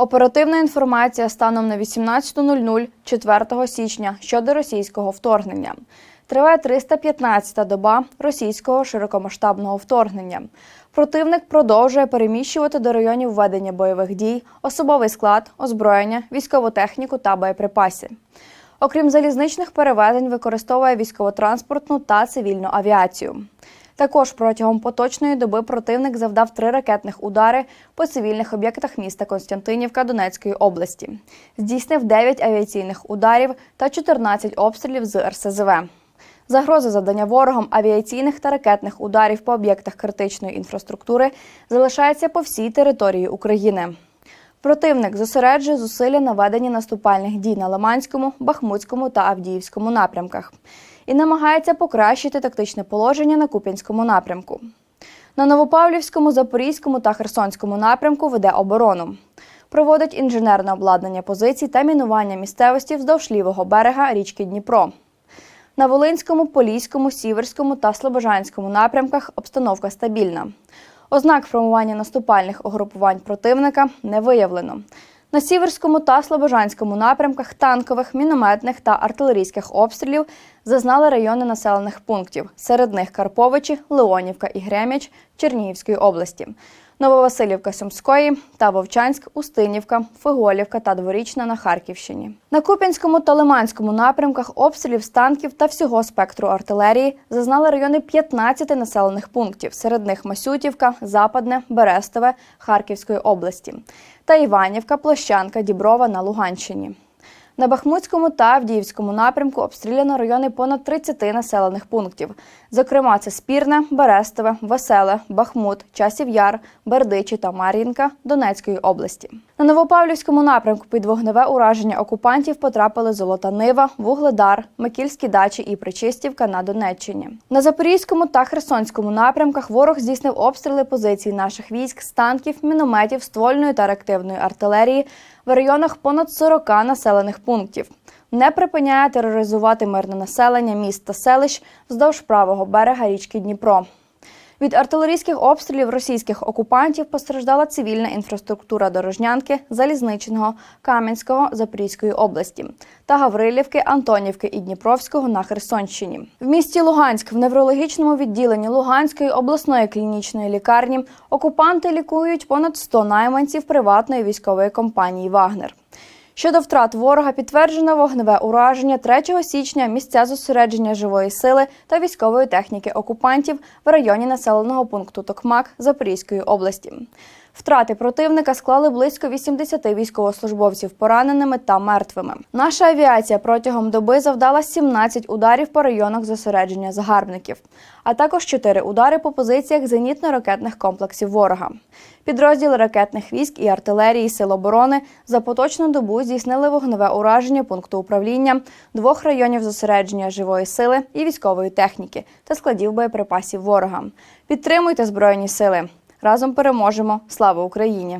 Оперативна інформація станом на 18.00 4 січня щодо російського вторгнення. Триває 315-та доба російського широкомасштабного вторгнення. Противник продовжує переміщувати до районів ведення бойових дій особовий склад, озброєння, військову техніку та боєприпаси. Окрім залізничних перевезень, використовує військово-транспортну та цивільну авіацію. Також протягом поточної доби противник завдав три ракетних удари по цивільних об'єктах міста Константинівка Донецької області. Здійснив 9 авіаційних ударів та 14 обстрілів з РСЗВ. Загроза завдання ворогом авіаційних та ракетних ударів по об'єктах критичної інфраструктури залишається по всій території України. Противник зосереджує зусилля на веденні наступальних дій на Лиманському, Бахмутському та Авдіївському напрямках і намагається покращити тактичне положення на Куп'янському напрямку. На Новопавлівському, Запорізькому та Херсонському напрямку веде оборону. Проводить інженерне обладнання позицій та мінування місцевості вздовж лівого берега річки Дніпро. На Волинському, Поліському, Сіверському та Слобожанському напрямках обстановка стабільна. Ознак формування наступальних угрупувань противника не виявлено. На Сіверському та Слобожанському напрямках танкових, мінометних та артилерійських обстрілів зазнали райони населених пунктів. Серед них Карповичі, Леонівка і Греміч Чернігівської області. Нововасилівка Сумської та Вовчанськ, Устинівка, Фиголівка та Дворічна на Харківщині. На Куп'янському та Лиманському напрямках обстрілів з танків та всього спектру артилерії зазнали райони 15 населених пунктів. Серед них Масютівка, Западне, Берестове Харківської області та Іванівка, Площанка, Діброва на Луганщині. На Бахмутському та Авдіївському напрямку обстріляно райони понад 30 населених пунктів. Зокрема, це Спірне, Берестове, Веселе, Бахмут, Часів Яр, Бердичі та Мар'їнка Донецької області. На Новопавлівському напрямку під вогневе ураження окупантів потрапили Золота Нива, Вугледар, Микільські дачі і Причистівка на Донеччині. На Запорізькому та Херсонському напрямках ворог здійснив обстріли позицій наших військ з танків, мінометів, ствольної та реактивної артилерії в районах понад 40 населених пунктів. Не припиняє тероризувати мирне населення міст та селищ вздовж правого берега річки Дніпро. Від артилерійських обстрілів російських окупантів постраждала цивільна інфраструктура Дорожнянки, Залізничного, Кам'янського, Запорізької області та Гаврилівки, Антонівки і Дніпровського на Херсонщині. В місті Луганськ в неврологічному відділенні Луганської обласної клінічної лікарні окупанти лікують понад 100 найманців приватної військової компанії Вагнер. Щодо втрат ворога підтверджено вогневе ураження 3 січня місця зосередження живої сили та військової техніки окупантів в районі населеного пункту Токмак Запорізької області. Втрати противника склали близько 80 військовослужбовців пораненими та мертвими. Наша авіація протягом доби завдала 17 ударів по районах зосередження загарбників, а також 4 удари по позиціях зенітно-ракетних комплексів ворога. Підрозділи ракетних військ і артилерії Сил оборони за поточну добу здійснили вогневе ураження пункту управління, двох районів зосередження живої сили і військової техніки та складів боєприпасів ворога. Підтримуйте збройні сили. Разом переможемо. Слава Україні!